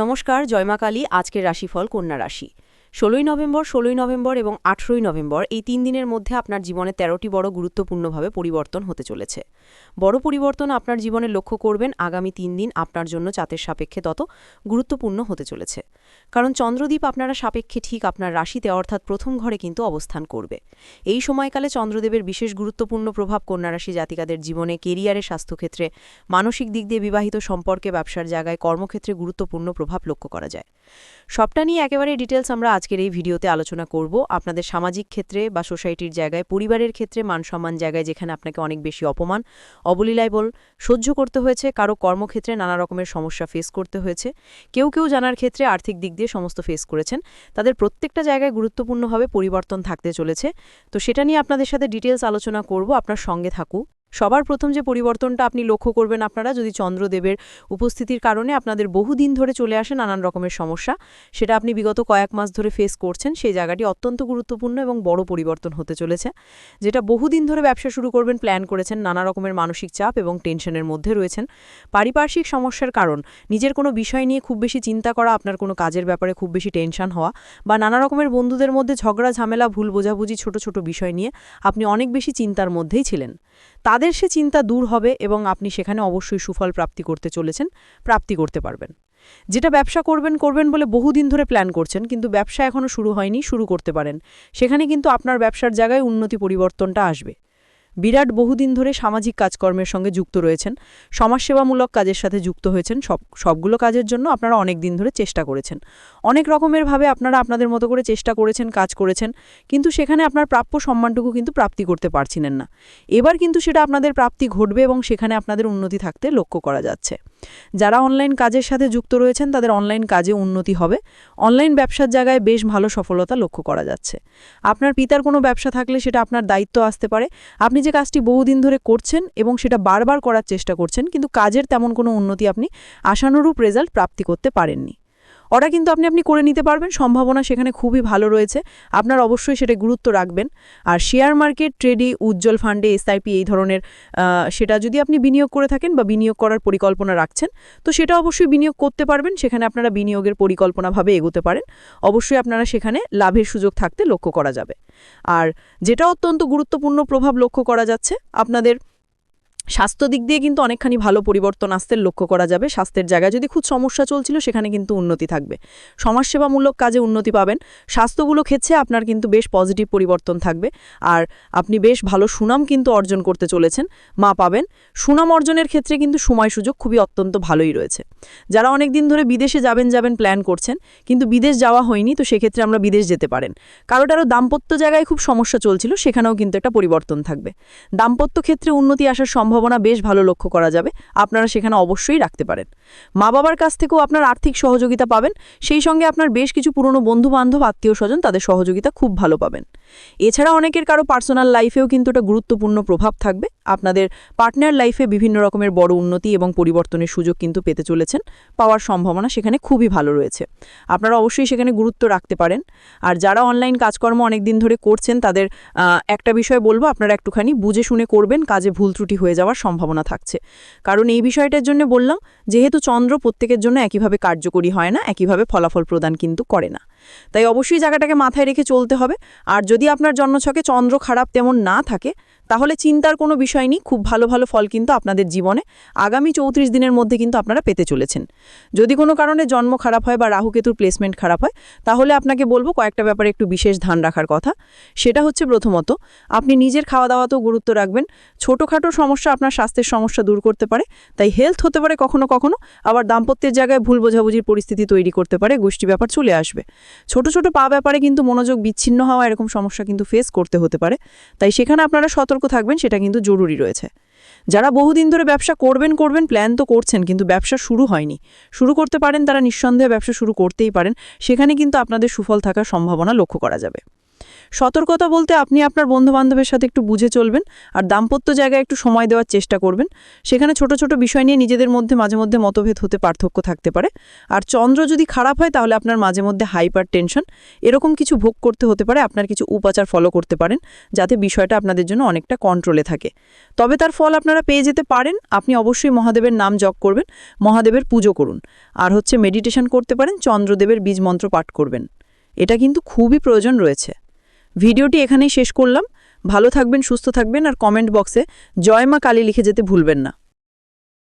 নমস্কার জয়মা কালী, আজকের রাশিফল কন্যা রাশি। ষোলোই নভেম্বর ষোলোই নভেম্বর এবং আঠেরোই নভেম্বর এই তিন দিনের মধ্যে আপনার জীবনে তেরোটি বড় গুরুত্বপূর্ণভাবে পরিবর্তন হতে চলেছে। বড় পরিবর্তন আপনার জীবনে লক্ষ্য করবেন আগামী তিন দিন আপনার জন্য চাতের সাপেক্ষে তত গুরুত্বপূর্ণ হতে চলেছে। কারণ চন্দ্রদ্বীপ আপনারা সাপেক্ষে ঠিক আপনার রাশিতে, অর্থাৎ প্রথম ঘরে কিন্তু অবস্থান করবে। এই সময়কালে চন্দ্রদেবের বিশেষ গুরুত্বপূর্ণ প্রভাব কন্যারাশি জাতিকাদের জীবনে, কেরিয়ারে, স্বাস্থ্যক্ষেত্রে, মানসিক দিক দিয়ে বিবাহিত সম্পর্কে, ব্যবসার জায়গায়, কর্মক্ষেত্রে গুরুত্বপূর্ণ প্রভাব লক্ষ্য করা যায়। সবটা নিয়ে একেবারে ডিটেলস আমরা আজকের এই ভিডিওতে আলোচনা করব। আপনাদের সামাজিক ক্ষেত্রে বা সোসাইটির জায়গায়, পরিবারের ক্ষেত্রে মানসম্মান জায়গায় যেখানে আপনাকে অনেক বেশি অপমান অবলীলায় বল সহ্য করতে হয়েছে, কারও কর্মক্ষেত্রে নানা রকমের সমস্যা ফেস করতে হয়েছে। কেউ কেউ জানার ক্ষেত্রে আর্থিক দিক দিয়ে সমস্ত ফেস করেছেন। তাদের প্রত্যেকটা জায়গায় গুরুত্বপূর্ণভাবে পরিবর্তন থাকতে চলেছে। তো সেটা নিয়ে আপনাদের সাথে ডিটেলস আলোচনা করব। আপনার সঙ্গে থাকুক। সবার প্রথম যে পরিবর্তনটা আপনি লক্ষ্য করবেন আপনারা, যদি চন্দ্রদেবের উপস্থিতির কারণে আপনাদের বহুদিন ধরে চলে আসে নানান রকমের সমস্যা, সেটা আপনি বিগত কয়েক মাস ধরে ফেস করছেন, সেই জায়গাটি অত্যন্ত গুরুত্বপূর্ণ এবং বড় পরিবর্তন হতে চলেছে। যেটা বহুদিন ধরে ব্যবসা শুরু করবেন প্ল্যান করেছেন, নানা রকমের মানসিক চাপ এবং টেনশনের মধ্যে রয়েছেন। পারিপার্শ্বিক সমস্যার কারণ, নিজের কোনো বিষয় নিয়ে খুব বেশি চিন্তা করা, আপনার কোনো কাজের ব্যাপারে খুব বেশি টেনশন হওয়া বা নানা রকমের বন্ধুদের মধ্যে ঝগড়া, ঝামেলা, ভুল বোঝাবুঝি, ছোট ছোট বিষয় নিয়ে আপনি অনেক বেশি চিন্তার মধ্যেই ছিলেন। তাদের সে চিন্তা দূর হবে এবং আপনি সেখানে অবশ্যই সুফল প্রাপ্তি করতে চলেছেন, প্রাপ্তি করতে পারবেন। যেটা ব্যবসা করবেন করবেন বলে বহুদিন ধরে প্ল্যান করছেন, কিন্তু ব্যবসা এখনও শুরু হয়নি, শুরু করতে পারেন। সেখানে কিন্তু আপনার ব্যবসার জায়গায় উন্নতি পরিবর্তনটা আসবে। বিরাট বহুদিন ধরে সামাজিক কাজকর্মের সঙ্গে যুক্ত রয়েছেন। সমাজসেবামূলক কাজের সাথে যুক্ত হয়েছেন। সব, সবগুলো কাজের জন্য আপনারা অনেক দিন ধরে চেষ্টা করেছেন। অনেক রকমেরভাবে আপনারা আপনাদের মতো করে চেষ্টা করেছেন, কাজ করেছেন, কিন্তু সেখানে আপনার প্রাপ্য সম্মানটুকু কিন্তু প্রাপ্তি করতে পারছিলেন না। এবার কিন্তু সেটা আপনাদের প্রাপ্তি ঘটবে এবং সেখানে আপনাদের উন্নতি থাকতে লক্ষ্য করা যাচ্ছে। যারা অনলাইন কাজের সাথে যুক্ত রয়েছেন, তাদের অনলাইন কাজে উন্নতি হবে। অনলাইন ব্যবসার জায়গায় বেশ ভালো সফলতা লক্ষ্য করা যাচ্ছে। আপনার পিতার কোনো ব্যবসা থাকলে সেটা আপনার দায়িত্ব আসতে পারে। আপনি যে কাজটি বহুদিন ধরে করছেন এবং সেটা বারবার করার চেষ্টা করছেন, কিন্তু কাজের তেমন কোনো উন্নতি আপনি আশানুরূপ রেজাল্ট প্রাপ্তি করতে পারেননি। ওটা কিন্তু আপনি আপনি করে নিতে পারবেন। সম্ভাবনা সেখানে খুবই ভালো রয়েছে। আপনার অবশ্যই সেটা গুরুত্ব রাখবেন। আর শেয়ার মার্কেট ট্রেডি উজ্জ্বল ফান্ডে, এসআইপি এই ধরনের সেটা যদি আপনি বিনিয়োগ করে থাকেন বা বিনিয়োগ করার পরিকল্পনা রাখছেন, তো সেটা অবশ্যই বিনিয়োগ করতে পারবেন। সেখানে আপনারা বিনিয়োগের পরিকল্পনাভাবে এগোতে পারেন। অবশ্যই আপনারা সেখানে লাভের সুযোগ থাকতে লক্ষ্য করা যাবে। আর যেটা অত্যন্ত গুরুত্বপূর্ণ প্রভাব লক্ষ্য করা যাচ্ছে, আপনাদের স্বাস্থ্য দিক দিয়ে কিন্তু অনেকখানি ভালো পরিবর্তন আসতে লক্ষ্য করা যাবে। স্বাস্থ্যের জায়গায় যদি খুব সমস্যা চলছিল, সেখানে কিন্তু উন্নতি থাকবে। সমাজসেবামূলক কাজে উন্নতি পাবেন। স্বাস্থ্যগুলো ক্ষেত্রে আপনার কিন্তু বেশ পজিটিভ পরিবর্তন থাকবে। আর আপনি বেশ ভালো সুনাম কিন্তু অর্জন করতে চলেছেন, মা পাবেন। সুনাম অর্জনের ক্ষেত্রে কিন্তু সময় সুযোগ খুবই অত্যন্ত ভালোই রয়েছে। যারা অনেক দিন ধরে বিদেশে যাবেন যাবেন প্ল্যান করছেন, কিন্তু বিদেশ যাওয়া হয়নি, তো সেক্ষেত্রে আমরা বিদেশ যেতে পারেন। কারোটারও দাম্পত্য জায়গায় খুব সমস্যা চলছিল, সেখানেও কিন্তু একটা পরিবর্তন থাকবে। দাম্পত্য ক্ষেত্রে উন্নতি আসার সম্ভব সম্ভাবনা বেশ ভালো লক্ষ্য করা যাবে। আপনারা সেখানে অবশ্যই রাখতে পারেন। মা বাবার কাছ থেকেও আপনার আর্থিক সহযোগিতা পাবেন। সেই সঙ্গে আপনার বেশ কিছু পুরনো বন্ধু বান্ধব আত্মীয় স্বজন তাদের সহযোগিতা খুব ভালো পাবেন। এছাড়া অনেকের কারও পার্সোনাল লাইফেও কিন্তু একটা গুরুত্বপূর্ণ প্রভাব থাকবে। আপনাদের পার্টনার লাইফে বিভিন্ন রকমের বড় উন্নতি এবং পরিবর্তনের সুযোগ কিন্তু পেতে চলেছেন। পাওয়ার সম্ভাবনা সেখানে খুবই ভালো রয়েছে। আপনারা অবশ্যই সেখানে গুরুত্ব রাখতে পারেন। আর যারা অনলাইন কাজকর্ম অনেক দিন ধরে করছেন, তাদের একটা বিষয় বলব, আপনারা একটুখানি বুঝে শুনে করবেন, কাজে ভুল ত্রুটি হয়ে যাওয়ার সম্ভাবনা থাকছে। কারণ এই বিষয়টার জন্য বললাম, যেহেতু চন্দ্র প্রত্যেকের জন্য একইভাবে কার্যকরী হয় না, একইভাবে ফলাফল প্রদান কিন্তু করে না। তাই অবশ্যই জায়গাটাকে মাথায় রেখে চলতে হবে। আর যদি আপনার জন্মছকে চন্দ্র খারাপ তেমন না থাকে তাহলে চিন্তার কোনো বিষয় নেই, খুব ভালো ভালো ফল কিন্তু আপনাদের জীবনে আগামী চৌত্রিশ দিনের মধ্যে কিন্তু আপনারা পেতে চলেছেন। যদি কোনো কারণে জন্ম খারাপ হয় বা রাহুকেতুর প্লেসমেন্ট খারাপ হয়, তাহলে আপনাকে বলব কয়েকটা ব্যাপারে একটু বিশেষ ধ্যান রাখার কথা। সেটা হচ্ছে প্রথমত, আপনি নিজের খাওয়া দাওয়াতেও গুরুত্ব রাখবেন, ছোটোখাটো সমস্যা আপনার স্বাস্থ্যের সমস্যা দূর করতে পারে, তাই হেলথ হতে পারে কখনো কখনো, আবার দাম্পত্যের জায়গায় ভুল বোঝাবুঝির পরিস্থিতি তৈরি করতে পারে, গোষ্ঠী ব্যাপার চলে আসবে। ছোট ছোট পা ব্যাপারে কিন্তু মনোযোগ বিচ্ছিন্ন হওয়া এরকম সমস্যা কিন্তু ফেস করতে হতে পারে, তাই সেখানে আপনারা সতর্ক থাকবেন, সেটা কিন্তু জরুরি রয়েছে। যারা বহুদিন ধরে ব্যবসা করবেন করবেন প্ল্যান তো করছেন, কিন্তু ব্যবসা শুরু হয়নি। শুরু করতে পারেন, তারা নিঃসন্দেহে ব্যবসা শুরু করতেই পারেন। সেখানে কিন্তু আপনাদের সুফল থাকার সম্ভাবনা লক্ষ্য করা যাবে। সতর্কতা বলতে আপনি আপনার বন্ধুবান্ধবের সাথে একটু বুঝে চলবেন আর দাম্পত্য জায়গায় একটু সময় দেওয়ার চেষ্টা করবেন। সেখানে ছোট ছোট বিষয় নিয়ে নিজেদের মধ্যে মাঝে মধ্যে মতভেদ হতে পার্থক্য থাকতে পারে। আর চন্দ্র যদি খারাপ হয় তাহলে আপনার মাঝে মধ্যে হাইপার টেনশন। এরকম কিছু ভোগ করতে হতে পারে, আপনার কিছু উপাচার ফলো করতে পারেন, যাতে বিষয়টা আপনাদের জন্য অনেকটা কন্ট্রোলে থাকে। তবে তার ফল আপনারা পেয়ে যেতে পারেন, আপনি অবশ্যই মহাদেবের নাম জপ করবেন, মহাদেবের পুজো করুন। আর হচ্ছে মেডিটেশন করতে পারেন, চন্দ্রদেবের বীজ মন্ত্র পাঠ করবেন। এটা কিন্তু খুবই প্রয়োজন রয়েছে। ভিডিওটি এখানেই শেষ করলাম। ভালো থাকবেন, সুস্থ থাকবেন আর কমেন্ট বক্সে জয় মা কালী লিখে যেতে ভুলবেন না।